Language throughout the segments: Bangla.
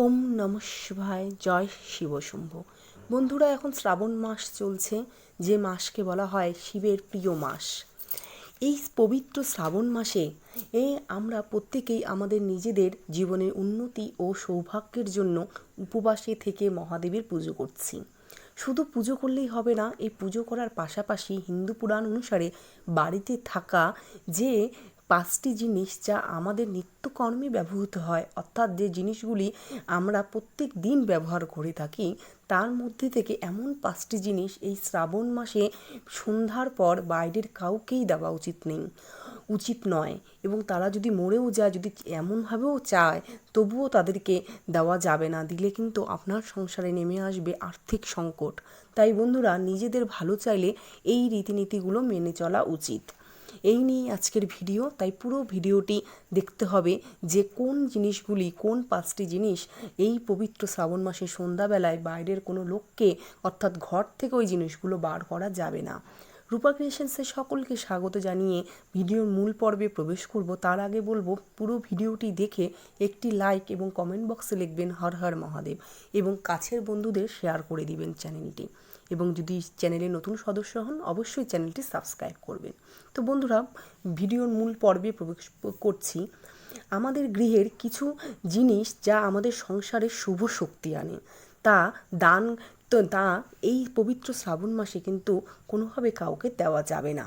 ওম নম শিবায়, জয় শিবশম্ভ বন্ধুরা, এখন শ্রাবণ মাস চলছে, যে মাসকে বলা হয় শিবের প্রিয় মাস। এই পবিত্র শ্রাবণ মাসে, এ আমরা প্রত্যেকেই আমাদের নিজেদের জীবনের উন্নতি ও সৌভাগ্যের জন্য উপবাসে থেকে মহাদেবের পুজো করছি। শুধু পুজো করলেই হবে না, এই পুজো করার পাশাপাশি হিন্দু পুরাণ অনুসারে বাড়িতে থাকা যে পাঁচটি জিনিস যা আমাদের নিত্যকর্মে ব্যবহৃত হয়। অর্থাৎ যে জিনিসগুলি আমরা প্রত্যেক দিন ব্যবহার করে থাকি, তার মধ্যে থেকে এমন পাঁচটি জিনিস এই শ্রাবণ মাসে সন্ধ্যার পর বাইরের কাউকেই দেওয়া উচিত নেই। উচিত নয়। এবং তারা যদি মরেও যায়, যদি এমনভাবেও চায়, তবুও তাদেরকে দেওয়া যাবে না। দিলে কিন্তু আপনার সংসারে নেমে আসবে আর্থিক সংকট। তাই বন্ধুরা, নিজেদের ভালো চাইলে এই রীতিনীতিগুলো মেনে চলা উচিত। এই নিয়েই আজকের ভিডিও, তাই পুরো ভিডিওটি দেখতে হবে যে কোন জিনিসগুলি, কোন পাঁচটি জিনিস এই পবিত্র শ্রাবণ মাসে সন্ধ্যাবেলায় বাইরের কোনো লোককে, অর্থাৎ ঘর থেকে ওই জিনিসগুলো বার করা যাবে না। রূপা ক্রিয়েশনসের সকলকে স্বাগত জানিয়ে ভিডিওর মূল পর্বে প্রবেশ করব। তার আগে বলব, পুরো ভিডিওটি দেখে একটি লাইক এবং কমেন্ট বক্সে লিখবেন হর হর মহাদেব এবং কাছের বন্ধুদের শেয়ার করে দিবেন চ্যানেলটি। এবং যদি চ্যানেলে নতুন সদস্য হন, অবশ্যই চ্যানেলটি সাবস্ক্রাইব করবেন। তো বন্ধুরা, ভিডিওর মূল পর্বে প্রবেশ করছি। আমাদের গৃহের কিছু জিনিস যা আমাদের সংসারে শুভ শক্তি আনে। তা দান তো তা এই পবিত্র শ্রাবণ মাসে কিন্তু কোনোভাবে কাউকে দেওয়া যাবে না।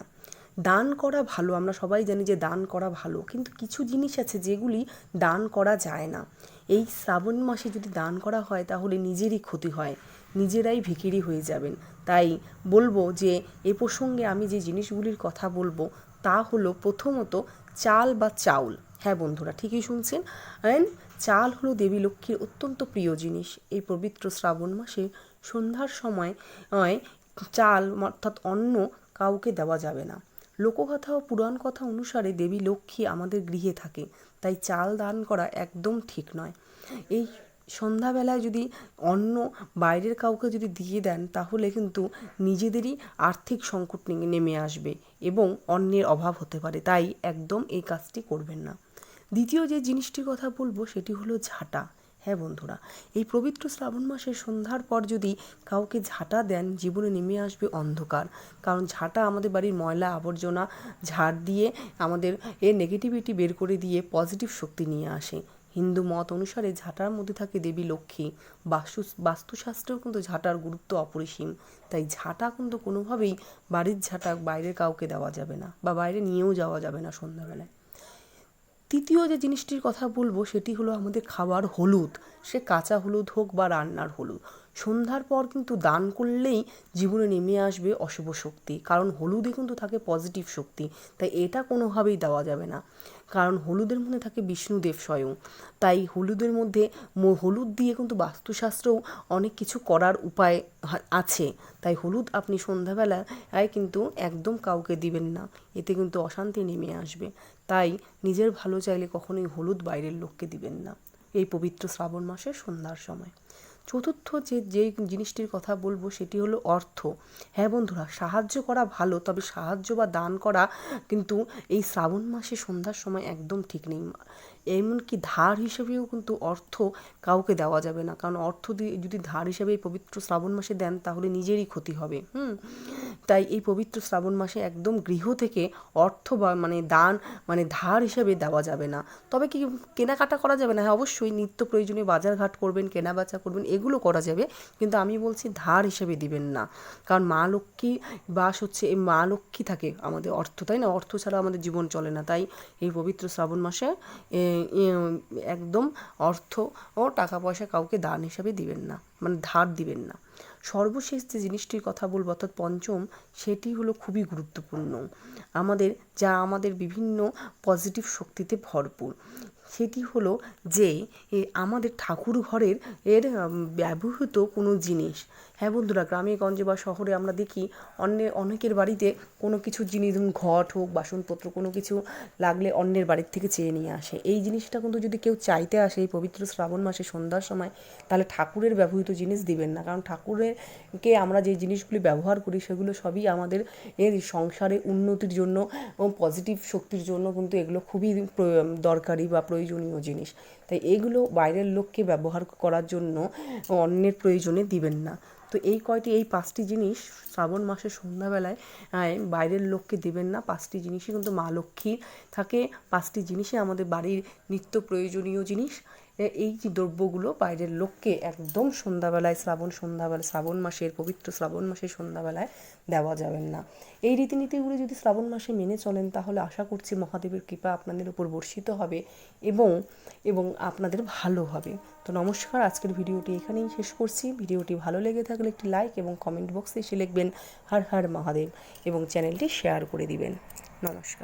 দান করা ভালো, আমরা সবাই জানি যে দান করা ভালো, কিন্তু কিছু জিনিস আছে যেগুলি দান করা যায় না। এই শ্রাবণ মাসে যদি দান করা হয়, তাহলে নিজেরই ক্ষতি হয়, নিজেরাই ভিখিরি হয়ে যাবেন। তাই বলব যে, এ প্রসঙ্গে আমি যে জিনিসগুলির কথা বলব, তা হলো প্রথমত চাল বা চাউল। হ্যাঁ বন্ধুরা, ঠিকই শুনছেন? অ্যান্ড চাল হলো দেবী লক্ষ্মীর অত্যন্ত প্রিয় জিনিস। এই পবিত্র শ্রাবণ মাসে সন্ধ্যার সময় চাল অর্থাৎ অন্ন কাউকে দেওয়া যাবে না। লোককথা ও পুরাণ কথা অনুসারে দেবী লক্ষ্মী আমাদের গৃহে থাকে, তাই চাল দান করা একদম ঠিক নয়। এই সন্ধ্যাবেলায় যদি অন্য বাইরের কাউকে যদি দিয়ে দেন, তাহলে কিন্তু নিজেদেরই আর্থিক সংকট নেমে আসবে এবং অন্যের অভাব হতে পারে, তাই একদম এই কাজটি করবেন না। দ্বিতীয় যে জিনিসটির কথা বলব, সেটি হলো ঝাঁটা। হ্যাঁ বন্ধুরা, এই পবিত্র শ্রাবণ মাসের সন্ধ্যার পর যদি কাউকে ঝাঁটা দেন, জীবনে নেমে আসবে অন্ধকার। কারণ ঝাঁটা আমাদের বাড়ির ময়লা আবর্জনা, ঝাড় দিয়ে আমাদের এর নেগেটিভিটি বের করে দিয়ে পজিটিভ শক্তি নিয়ে আসে। হিন্দু মত অনুসারে ঝাঁটার মধ্যে থাকে দেবী লক্ষ্মী। বাস্তু, বাস্তুশাস্ত্রেও কিন্তু ঝাঁটার গুরুত্ব অপরিসীম। তাই ঝাঁটা কিন্তু কোনোভাবেই বাড়ির ঝাঁটা বাইরে কাউকে দেওয়া যাবে না বা বাইরে নিয়েও যাওয়া যাবে না সন্ধ্যাবেলায়। তৃতীয় যে জিনিসটির কথা বলব সেটি হলো আমাদের খাবার হলুদ। সে কাঁচা হলুদ হোক বা রান্নার হলুদ। সন্ধ্যার পর কিন্তু দান করলেই জীবনে নেমে আসবে অশুভ শক্তি। কারণ হলুদে কিন্তু থাকে পজিটিভ শক্তি, তাই এটা কোনোভাবেই দেওয়া যাবে না। কারণ হলুদের মধ্যে থাকে বিষ্ণুদেব স্বয়ং। তাই হলুদের মধ্যে হলুদ দিয়ে কিন্তু বাস্তুশাস্ত্রেও অনেক কিছু করার উপায় আছে। তাই হলুদ আপনি সন্ধ্যাবেলায় কিন্তু একদম কাউকে দিবেন না। এতে কিন্তু অশান্তি নেমে আসবে। তাই নিজের ভালো চাইলে কখনোই হলুদ বাইরের লোককে দিবেন না। এই পবিত্র শ্রাবণ মাসের সন্ধ্যার সময়। চতুর্থ যে যে জিনিসটির কথা বলব সেটি হলো অর্থ। হ্যাঁ বন্ধুরা, সাহায্য করা ভালো, তবে সাহায্য বা দান করা কিন্তু এই শ্রাবণ মাসে সন্ধ্যার সময় একদম ঠিক নেই। এমনকি ধার হিসেবেও কিন্তু অর্থ কাউকে দেওয়া যাবে না। কারণ অর্থ দিয়ে যদি ধার হিসেবে এই পবিত্র শ্রাবণ মাসে দেন, তাহলে নিজেরই ক্ষতি হবে। হুম? তাই এই পবিত্র শ্রাবণ মাসে একদম গৃহ থেকে অর্থ বা মানে দান মানে ধার হিসেবে দেওয়া যাবে না। তবে কি কেনাকাটা করা যাবে না? হ্যাঁ অবশ্যই নিত্য প্রয়োজনীয় বাজারঘাট করবেন, কেনাবেচা করবেন, এগুলো করা যাবে। কিন্তু আমি বলছি ধার হিসেবে দিবেন না। কারণ মা লক্ষ্মী বাস হচ্ছে, এই মা লক্ষ্মী থাকে আমাদের অর্থ, তাই না? অর্থ ছাড়া আমাদের জীবন চলে না। তাই এই পবিত্র শ্রাবণ মাসে একদম অর্থ ও টাকা পয়সা কাউকে দান হিসাবে দিবেন না মানে ধার দিবেন না। সর্বশেষ যে জিনিসটির কথা বলব, অর্থাৎ পঞ্চম, সেটি হলো খুবই গুরুত্বপূর্ণ। আমাদের, যা আমাদের বিভিন্ন পজিটিভ শক্তিতে ভরপুর। সেটি হলো যে আমাদের ঠাকুর ঘরের এর ব্যবহৃত কোনো জিনিস হ্যাঁ বন্ধুরা, গ্রামে, গঞ্জে বা শহরে আমরা দেখি অন্যের অনেকের বাড়িতে কোনো কিছু জিনিস, ধরুন ঘট হোক, বাসনপত্র, কোনো কিছু লাগলে অন্যের বাড়ির থেকে চেয়ে নিয়ে আসে। এই জিনিসটা কিন্তু যদি কেউ চাইতে আসে এই পবিত্র শ্রাবণ মাসে সন্ধ্যার সময়, তাহলে ঠাকুরের ব্যবহৃত জিনিস দিবেন না। কারণ ঠাকুরেরকে আমরা যে জিনিসগুলি ব্যবহার করি, সেগুলো সবই আমাদের এর সংসারে উন্নতির জন্য এবং পজিটিভ শক্তির জন্য কিন্তু এগুলো খুবই দরকারি বা প্রয়োজনীয় জিনিস। তাই এগুলো বাইরের লোককে ব্যবহার করার জন্য অন্যের প্রয়োজনে দিবেন না। তো এই কয়টি, এই পাঁচটি জিনিস শ্রাবণ মাসের সন্ধ্যাবেলায় বাইরের লোককে দেবেন না। পাঁচটি জিনিসই কিন্তু মা লক্ষ্মীর থাকে। পাঁচটি জিনিসই আমাদের বাড়ির নিত্য প্রয়োজনীয় জিনিস। এই যে দ্রব্যগুলো বাইরের লোককে একদম সন্ধ্যাবেলায়, শ্রাবণ সন্ধ্যাবেলা, শ্রাবণ মাসের, পবিত্র শ্রাবণ মাসের সন্ধ্যাবেলায় দেওয়া যাবেন না। এই রীতিনীতিগুলো যদি শ্রাবণ মাসে মেনে চলেন, তাহলে আশা করছি মহাদেবের কৃপা আপনাদের উপর বর্ষিত হবে এবং এবং আপনাদের ভালো হবে। তো নমস্কার, আজকের ভিডিওটি এখানেই শেষ করছি। ভিডিওটি ভালো লেগে থাকলে একটি লাইক এবং কমেন্ট বক্সে এসে লিখবেন, হর হর মহাদেব এবং চ্যানেলটি শেয়ার করে দিবেন। নমস্কার।